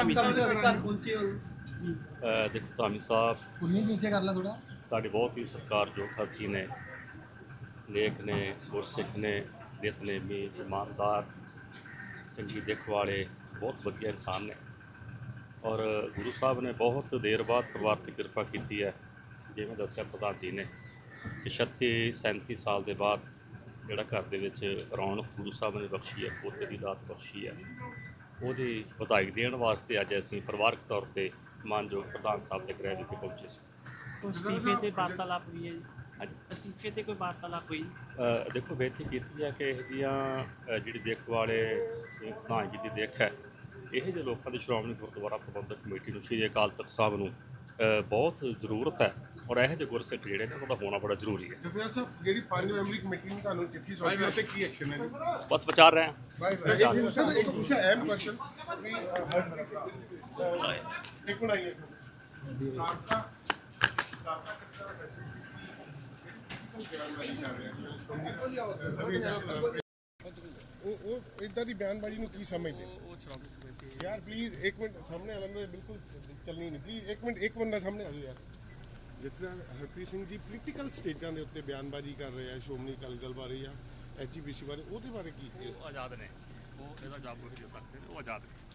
ਧਾਮੀ ਘਰ ਸਾਹਿਬ ਪਹੁੰਚੇ ਹੋ। ਅ, ਦੇਖੋ ਧਾਮੀ ਸਾਹਿਬ ਉਨੀ ਨੀਚੇ ਕਰ ਲਾ ਥੋੜਾ ਸਾਡੇ ਬਹੁਤ ਹੀ ਸਤਿਕਾਰਯੋਗ ਹਸਤੀ ਨੇ। ਲੇਖ ਨੇ ਗੁਰਸਿੱਖ ਨੇ ਨਿਤਨੇਮੀ ਇਮਾਨਦਾਰ ਚੰਗੀ ਦਿੱਖ ਵਾਲੇ ਬਹੁਤ ਵਧੀਆ ਇਨਸਾਨ ਨੇ। ਔਰ ਗੁਰੂ ਸਾਹਿਬ ਨੇ ਬਹੁਤ ਦੇਰ ਬਾਅਦ ਪਰਿਵਾਰ ਤੇ ਕਿਰਪਾ ਕੀਤੀ ਹੈ ਜਿਵੇਂ ਦੱਸਿਆ ਪ੍ਰਧਾਨ ਜੀ ਨੇ ਕਿ 36 37 ਸਾਲ ਦੇ ਬਾਅਦ ਜਿਹੜਾ ਘਰ ਦੇ ਵਿੱਚ ਰੌਣਕ ਗੁਰੂ ਸਾਹਿਬ ਨੇ ਬਖਸ਼ੀ ਹੈ ਪੋਤੇ ਦੀ ਦਾਤ ਬਖਸ਼ੀ ਹੈ। ਉਹਦੀ ਵਧਾਈ ਦੇਣ ਵਾਸਤੇ ਅੱਜ ਅਸੀਂ ਪਰਿਵਾਰਕ ਤੌਰ ਤੇ ਮਾਨਯੋਗ ਪ੍ਰਧਾਨ ਸਾਹਿਬ ਦੇ ਗ੍ਰਹਿ ਵਿਖੇ ਪਹੁੰਚੇ ਸੀ। ਅਸਤੀਫੇ ਤੇ ਵਾਰਤਾਲਾਪ ਹੋਈ ਹੈ ਹਾਂਜੀ। ਅਸਤੀਫੇ ਤੇ ਕੋਈ ਵਾਰਤਾਲਾਪ ਹੋਈ ਦੇਖੋ ਬੇਨਤੀ ਕੀਤੀ ਹੈ ਕਿ ਇਹ ਜੀਆਂ ਜਿਹੜੀ ਦੇਖ ਵਾਲੇ ਪ੍ਰਧਾਨ ਜੀ ਦੀ ਦੇਖ ਹੈ ਇਹ ਜਿਹੇ ਲੋਕਾਂ ਦੀ ਸ਼੍ਰੋਮਣੀ ਗੁਰਦੁਆਰਾ ਪ੍ਰਬੰਧਕ ਕਮੇਟੀ ਨੂੰ ਸ਼੍ਰੀ ਅਕਾਲ ਤਖਤ ਸਾਹਿਬ ਨੂੰ ਬਹੁਤ ਜ਼ਰੂਰਤ ਹੈ। ਔਰ ਇਹੋ ਜਿਹੇ ਗੁਰਸਿੱਖ ਜਿਹੜੇ ਨੇ ਉਹਨਾਂ ਦਾ ਹੋਣਾ ਬੜਾ ਜ਼ਰੂਰੀ ਹੈ। ਜਥੇਦਾਰ ਸਾਹਿਬ ਜਿਹੜੀ ਪੰਜ ਮੈਂਬਰੀ ਕਮੇਟੀ ਨੇ ਤੁਹਾਨੂੰ ਚਿੱਠੀ ਸੌਂਪੀ ਹੈ ਤੇ ਕੀ ਐਕਸ਼ਨ ਹੈ ਬਸ ਵਿਚਾਰ ਰਹੇ ਹਾਂ। ਜੀ ਸਰ ਇੱਕ ਪੁੱਛਿਆ ਅਹਿਮ ਕੁਐਸਚਨ ਇੱਕ ਮਿੰਟ ਆਈਏ ਸਰ। ਉਹ ਉਹ ਇਦਾਂ ਦੀ ਬਿਆਨਬਾਜ਼ੀ ਨੂੰ ਕੀ ਸਮਝਦੇ? ਯਾਰ ਪਲੀਜ਼ ਇੱਕ ਮਿੰਟ ਸਾਹਮਣੇ ਆਲਮ ਦੇ ਬਿਲਕੁਲ ਚੱਲਣੀ ਨਹੀਂ। ਪਲੀਜ਼ ਇੱਕ ਮਿੰਟ ਇੱਕ ਬੰਦਾ ਸਾਹਮਣੇ ਆ ਜਾਓ ਯਾਰ। ਜਿੱਦਾਂ ਹਰਪ੍ਰੀਤ ਸਿੰਘ ਜੀ ਪੋਲੀਟੀਕਲ ਸਟੇਜਾਂ ਦੇ ਉੱਤੇ ਬਿਆਨਬਾਜ਼ੀ ਕਰ ਰਹੇ ਆ, ਸ਼੍ਰੋਮਣੀ ਅਕਾਲੀ ਦਲ ਬਾਰੇ ਜਾਂ ਐਚਪੀਸੀ ਬਾਰੇ, ਉਹਦੇ ਬਾਰੇ ਕੀ ਉਹ ਆਜ਼ਾਦ ਨੇ। ਉਹ ਇਹਦਾ ਜਵਾਬ ਨਹੀਂ ਦੇ ਸਕਦੇ ਨੇ ਉਹ ਆਜ਼ਾਦ ਨੇ।